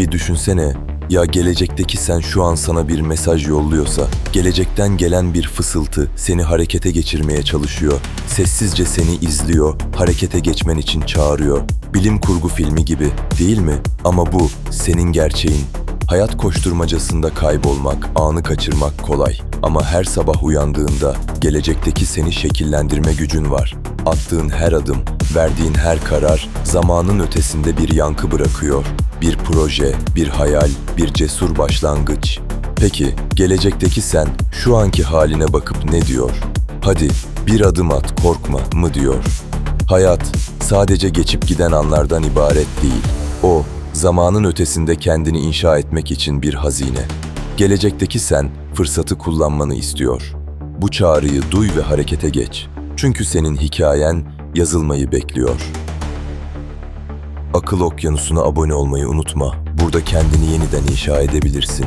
Bir düşünsene, ya gelecekteki sen şu an sana bir mesaj yolluyorsa, gelecekten gelen bir fısıltı seni harekete geçirmeye çalışıyor. Sessizce seni izliyor, harekete geçmen için çağırıyor. Bilim kurgu filmi gibi, değil mi? Ama bu senin gerçeğin. Hayat koşturmacasında kaybolmak, anı kaçırmak kolay. Ama her sabah uyandığında gelecekteki seni şekillendirme gücün var. Attığın her adım, verdiğin her karar zamanın ötesinde bir yankı bırakıyor. Bir proje, bir hayal, bir cesur başlangıç. Peki, gelecekteki sen şu anki haline bakıp ne diyor? Hadi bir adım at, korkma mı diyor? Hayat sadece geçip giden anlardan ibaret değil. O, zamanın ötesinde kendini inşa etmek için bir hazine. Gelecekteki sen fırsatı kullanmanı istiyor. Bu çağrıyı duy ve harekete geç. Çünkü senin hikayen yazılmayı bekliyor. Akıl Okyanusu'na abone olmayı unutma. Burada kendini yeniden inşa edebilirsin.